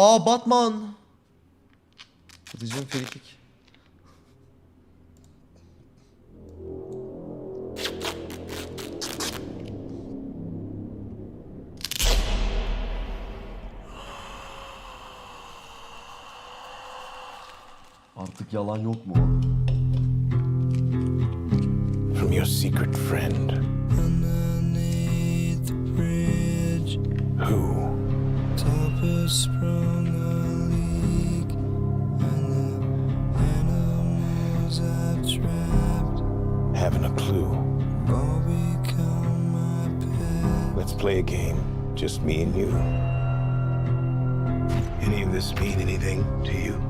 Aa Batman. Atıcım frikik. Artık yalan yok mu? From your secret friend. Underneath the bridge, Who? Haven't a clue. Let's play a game. Just me and you. Any of this mean anything to you?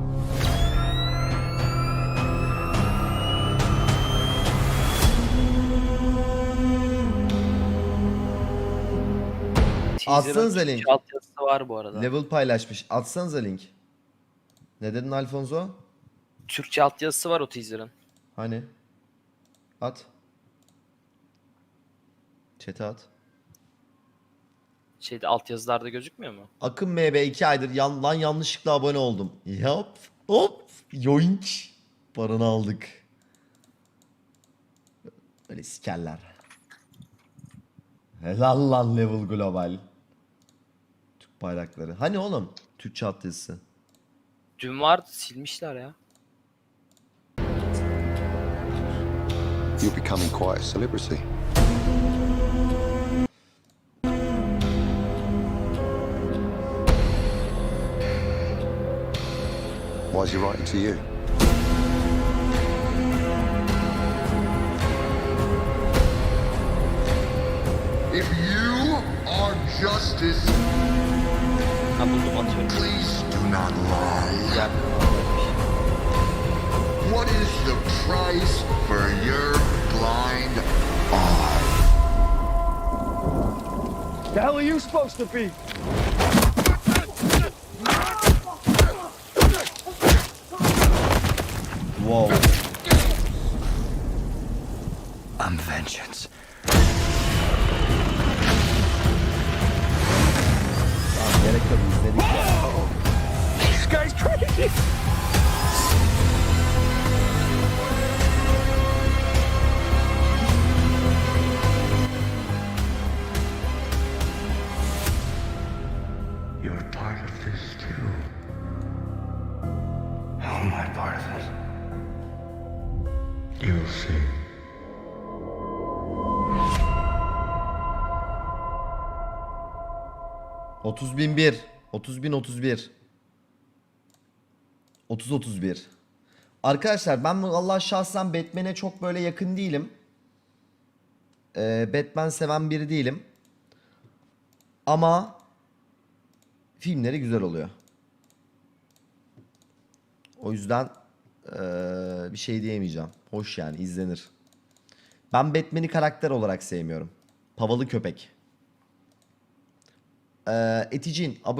Atsanıza link. Altyazısı var bu arada. Level paylaşmış. Atsanıza link. Ne dedin Alfonso? Türkçe altyazısı var o teaser'ın. Hani? At. Chat'e at. Şeyde altyazılarda gözükmüyor mu? Akın MB 2 aydır yan, lan yanlışlıkla abone oldum. Yap. Hop. Yoink. Paranı aldık. Öyle sikerler. Helal lan level global. Türk bayrakları. Hani oğlum? Türkçe alt yazısı. Dün vardı silmişler ya. You're becoming quite a celebrity. Why is he writing to you? If you are justice, Ha buldum atıyorum. please do not lie. Güzel. What is the price for your blind eye? The hell are you supposed to be? Wow. I'm vengeance. Gerek yok izledik ya. This guy's crazy. You're part of this too. How am I part of it? You'll see. Otuz bin bir. Otuz bin otuz bir. Otuz otuz bir. Arkadaşlar ben Allah şahsen Batman'e çok böyle yakın değilim. Ee, Batman seven biri değilim. Ama filmleri güzel oluyor. O yüzden ee, bir şey diyemeyeceğim. Hoş yani izlenir. Ben Batman'i karakter olarak sevmiyorum. Pavalı köpek. Ee, Eticin abone